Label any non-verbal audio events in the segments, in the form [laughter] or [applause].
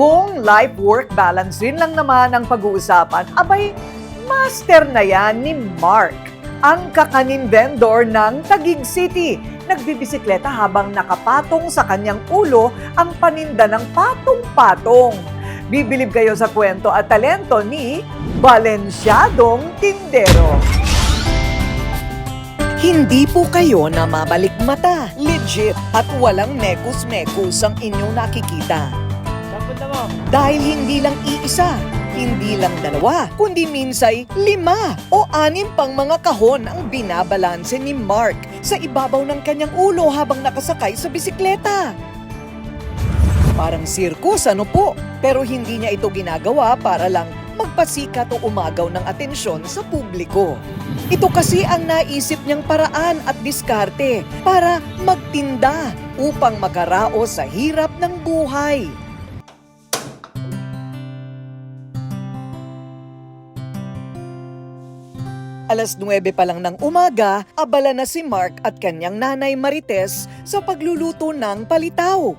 Kung life-work balance rin lang naman ang pag-uusapan, abay, master na yan ni Mark, ang kakanin vendor ng Taguig City. Nagbibisikleta habang nakapatong sa kanyang ulo ang paninda ng patong-patong. Bibilib kayo sa kwento at talento ni Balensyadong Tindero. Hindi po kayo namabalik mata. Legit at walang mekus-mekus ang inyong nakikita. Dahil hindi lang iisa, hindi lang dalawa, kundi minsay lima o anim pang mga kahon ang binabalanse ni Mark sa ibabaw ng kanyang ulo habang nakasakay sa bisikleta. Parang sirkus ano po, pero hindi niya ito ginagawa para lang magpasikat o umagaw ng atensyon sa publiko. Ito kasi ang naisip niyang paraan at diskarte para magtinda upang makaraos sa hirap ng buhay. Alas 9 pa lang ng umaga, abala na si Mark at kanyang nanay Marites sa pagluluto ng palitaw.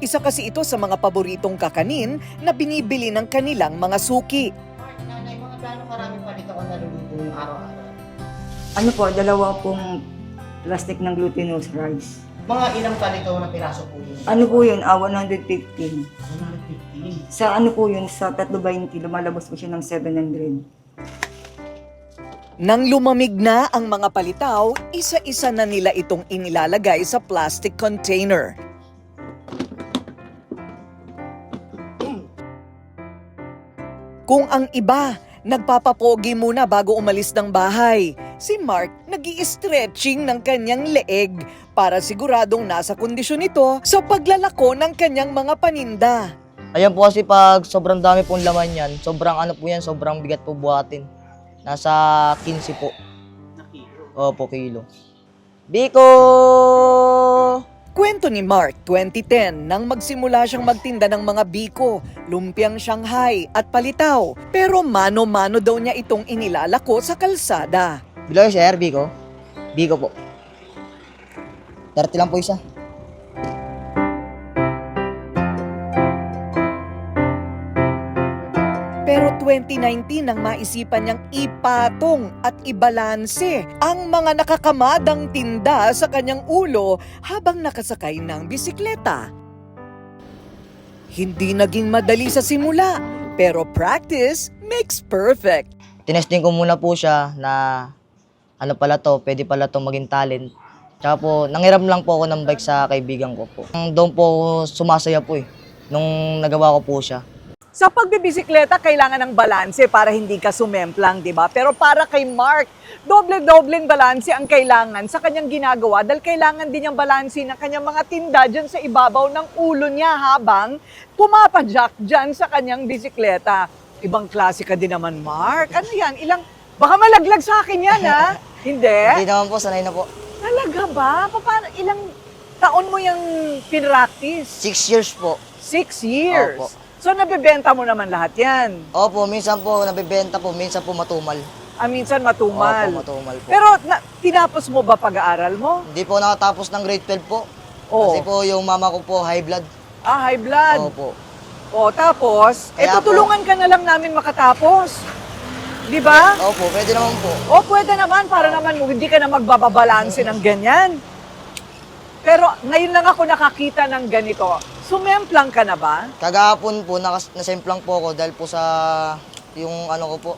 Isa kasi ito sa mga paboritong kakanin na binibili ng kanilang mga suki. Nanay, mga gano'ng karami palit ako naluluto araw-araw? Ano po, dalawa pong plastic ng glutinous rice. Mga ilang palito na piraso po yun? Ano po yun? Ah, 115. 150. Sa ano po yun? Sa 320, lumalabas po siya ng 700. Nang lumamig na ang mga palitaw, isa-isa na nila itong inilalagay sa plastic container. Kung ang iba, nagpapapogi muna bago umalis ng bahay, si Mark nag stretching ng kanyang leeg para siguradong nasa kondisyon ito sa paglalako ng kanyang mga paninda. Ayan po kasi pag sobrang dami pong laman yan, sobrang ano po yan, sobrang bigat po buhatin. Nasa 15 po. Opo, kilo. Biko! Kwento ni Mark, 2010, nang magsimula siyang magtinda ng mga biko, lumpiang Shanghai at palitaw. Pero mano-mano daw niya itong inilalako sa kalsada. Bilo sir, Biko? Biko po. 30 lang po isa. 2019 nang maisipan niyang ipatong at ibalanse ang mga nakakamadang tinda sa kanyang ulo habang nakasakay ng bisikleta. Hindi naging madali sa simula, pero practice makes perfect. Tinesting ko muna po siya na ano pala to, pwede pala to maging talent. Tsaka po, nangiram lang po ako ng bike sa kaibigan ko po. Doon po sumasaya po eh, nung nagawa ko po siya. Sa pagbibisikleta, kailangan ng balanse para hindi ka sumemplang, di ba? Pero para kay Mark, doble-dobleng balanse ang kailangan sa kanyang ginagawa dahil kailangan din niyang balanse ng kanyang mga tinda dyan sa ibabaw ng ulo niya habang pumapadyak dyan sa kanyang bisikleta. Ibang klase ka din naman, Mark. Ano yan? Ilang... Baka malaglag sa akin yan, ha? [laughs] Hindi hindi? naman po, sanay na po. Talaga ba? Paano, ilang taon mo yung pinractice? Six years po. Six years. Opo. So, nabibenta mo naman lahat yan. Opo, minsan po nabibenta po, minsan po matumal. Ah, minsan matumal. Opo, matumal po. Pero na, tinapos mo ba pag-aaral mo? Hindi po nakatapos ng grade 12 po. Oo. Kasi po yung mama ko po high blood. Ah, high blood. Opo. O, tapos, eh Kaya po- tutulungan ka na lang namin makatapos. Di ba? Opo, pwede naman po. O, pwede naman, para naman hindi ka na magbababalanse ng ganyan. Pero ngayon lang ako nakakita ng ganito. Sumemplang ka na ba? Kagahapon po, nakas- nasemplang po ako dahil po sa yung ano ko po.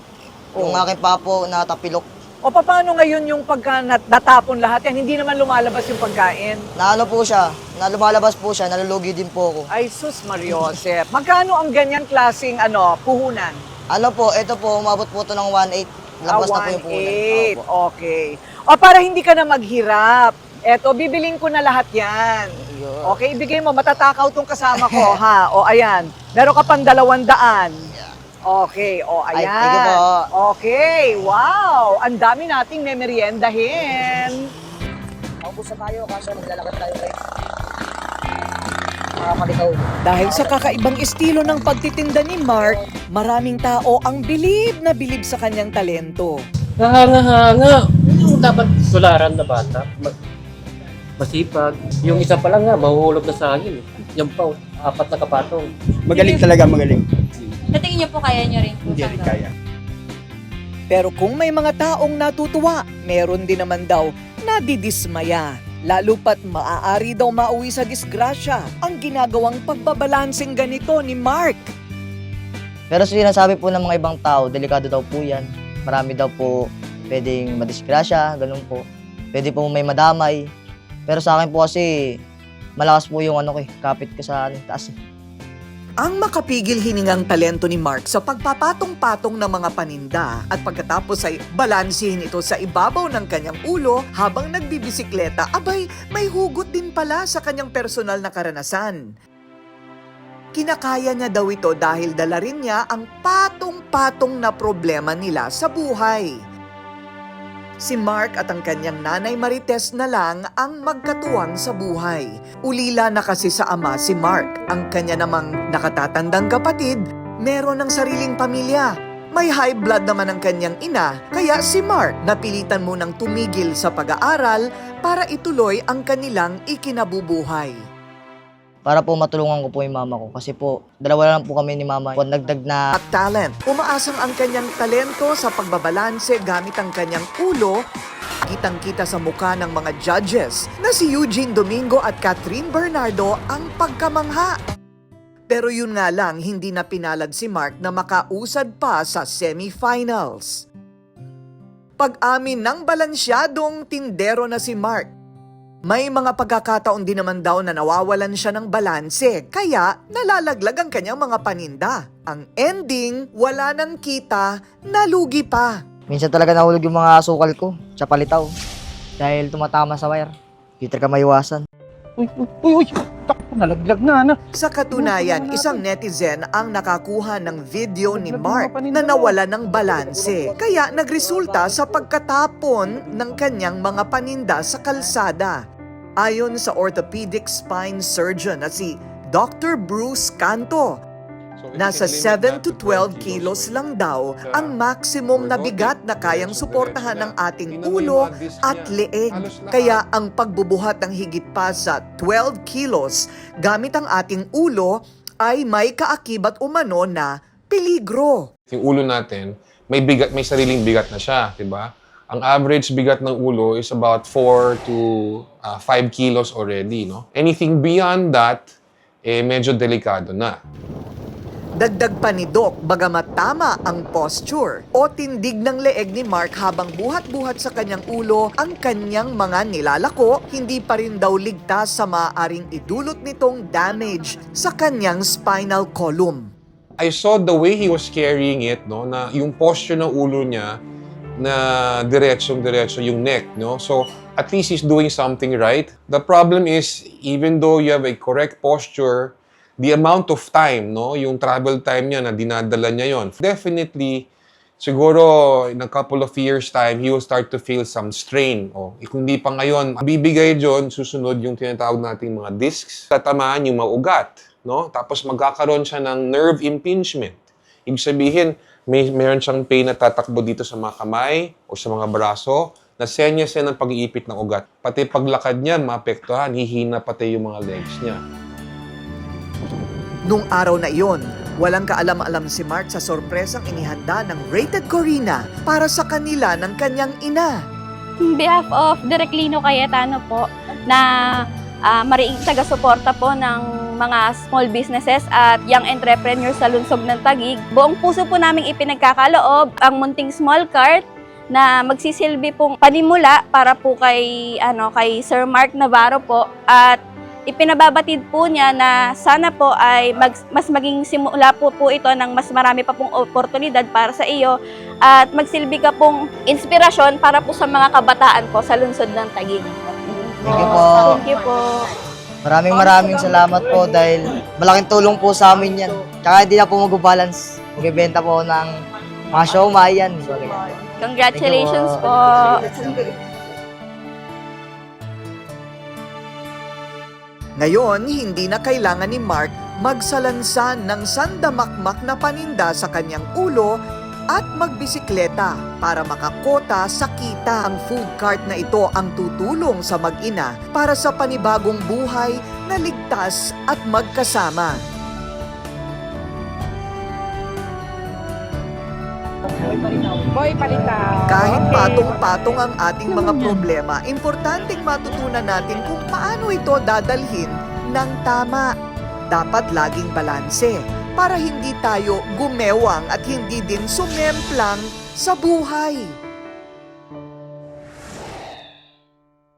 Yung Oo. aking papo na tapilok. O paano ngayon yung pagka nat- natapon lahat yan, hindi naman lumalabas yung pagkain? Na ano po siya, na lumalabas po siya, nalulugi din po ako. Ay, sus Mariosep. Magkano ang ganyan klaseng ano, puhunan? Ano po, ito po, umabot po ito ng 1.8. Labas na po yung punan. 1.8. Opo. Okay. O para hindi ka na maghirap. Eto, bibiling ko na lahat yan. Yun. Okay, ibigay mo. Matatakaw tong kasama ko, ha? O, ayan. Meron ka pang dalawang daan. Okay, o, Ay, ayan. thank you po. Okay, wow. Ang dami nating memeryendahin. Maubos na tayo, kaso naglalakad tayo guys. Makakalikaw. Dahil sa kakaibang estilo ng pagtitinda ni Mark, maraming tao ang bilib na bilib sa kanyang talento. Kahanga-hanga. Yung dapat tularan na bata. Ma- masipag. Yung isa pa lang nga, mahuhulog na sa hangin. Yan pa. apat na kapatong. Magaling talaga, magaling. Sa tingin niyo po kaya niyo rin po Hindi rin siyang kaya. Pero kung may mga taong natutuwa, meron din naman daw nadidismaya. Lalo pat maaari daw mauwi sa disgrasya ang ginagawang pagbabalansing ganito ni Mark. Pero sinasabi po ng mga ibang tao, delikado daw po yan. Marami daw po pwedeng madisgrasya, ganun po. Pwede po may madamay. Pero sa akin po kasi, malakas po yung ano ko eh, kapit ko sa ano, taas eh. Ang makapigil hiningang talento ni Mark sa pagpapatong-patong ng mga paninda at pagkatapos ay balansihin ito sa ibabaw ng kanyang ulo habang nagbibisikleta, abay may hugot din pala sa kanyang personal na karanasan. Kinakaya niya daw ito dahil dala rin niya ang patong-patong na problema nila sa buhay. Si Mark at ang kanyang nanay Marites na lang ang magkatuwang sa buhay. Ulila na kasi sa ama si Mark. Ang kanya namang nakatatandang kapatid, meron ng sariling pamilya. May high blood naman ang kanyang ina, kaya si Mark napilitan munang tumigil sa pag-aaral para ituloy ang kanilang ikinabubuhay. Para po matulungan ko po yung mama ko. Kasi po, dalawa lang po kami ni mama. Po, nagdag na At talent, umaasang ang kanyang talento sa pagbabalanse gamit ang kanyang ulo Kitang-kita sa muka ng mga judges na si Eugene Domingo at Catherine Bernardo ang pagkamangha. Pero yun nga lang, hindi na pinalad si Mark na makausad pa sa semifinals. Pag-amin ng balansyadong tindero na si Mark, may mga pagkakataon din naman daw na nawawalan siya ng balanse, kaya nalalaglag ang kanyang mga paninda. Ang ending, wala nang kita, nalugi pa. Minsan talaga nahulog yung mga sukal ko sa palitaw. Dahil tumatama sa wire. Di talaga maiwasan. Uy, uy, uy, uy. Takbo, nalaglag na, ano? Sa katunayan, isang netizen ang nakakuha ng video ni Mark na nawala ng balanse. Kaya nagresulta sa pagkatapon ng kanyang mga paninda sa kalsada. Ayon sa orthopedic spine surgeon na si Dr. Bruce Canto, Nasa 7 to 12 kilos lang daw ang maximum na bigat na kayang suportahan ng ating ulo at leeg. Kaya ang pagbubuhat ng higit pa sa 12 kilos gamit ang ating ulo ay may kaakibat umano na peligro. yung ulo natin, may bigat, may sariling bigat na siya, 'di ba? Ang average bigat ng ulo is about 4 to uh, 5 kilos already, no? Anything beyond that, eh medyo delikado na. Dagdag pa ni Doc, bagamat tama ang posture o tindig ng leeg ni Mark habang buhat-buhat sa kanyang ulo ang kanyang mga nilalako, hindi pa rin daw ligtas sa maaaring idulot nitong damage sa kanyang spinal column. I saw the way he was carrying it, no, na yung posture ng ulo niya na diretsong-diretso yung neck, no? So, at least he's doing something right. The problem is, even though you have a correct posture, the amount of time, no, yung travel time niya na dinadala niya yon. Definitely, siguro in a couple of years time, he will start to feel some strain. O, eh, kung di pa ngayon, bibigay dyan, susunod yung tinatawag nating mga discs. Tatamaan yung mga ugat, no? Tapos magkakaroon siya ng nerve impingement. Ibig sabihin, may meron siyang pain na tatakbo dito sa mga kamay o sa mga braso na senyas yan ng pag-iipit ng ugat. Pati paglakad niya, maapektuhan, hihina pati yung mga legs niya. Nung araw na iyon, walang kaalam-alam si Mark sa sorpresang inihanda ng Rated Corina para sa kanila ng kanyang ina. On behalf of Direk Lino Cayetano po, na uh, mariing taga-suporta po ng mga small businesses at young entrepreneurs sa lungsog ng Tagig. Buong puso po namin ipinagkakaloob ang munting small cart na magsisilbi pong panimula para po kay ano kay Sir Mark Navarro po at ipinababatid po niya na sana po ay mag- mas maging simula po po ito ng mas marami pa pong oportunidad para sa iyo at magsilbi ka pong inspirasyon para po sa mga kabataan po sa lungsod ng Taguig. Thank you po. Thank you po. Maraming maraming salamat po dahil malaking tulong po sa amin yan. Tsaka hindi na po mag-balance. Magbibenta po ng mga siomay yan. Congratulations Thank you po. Ngayon, hindi na kailangan ni Mark magsalansan ng sandamakmak na paninda sa kanyang ulo at magbisikleta para makakota sa kita. Ang food cart na ito ang tutulong sa mag-ina para sa panibagong buhay na ligtas at magkasama. Kahit patong-patong ang ating mga problema, importanteng matutunan natin kung paano ito dadalhin ng tama. Dapat laging balanse para hindi tayo gumewang at hindi din sumemplang sa buhay.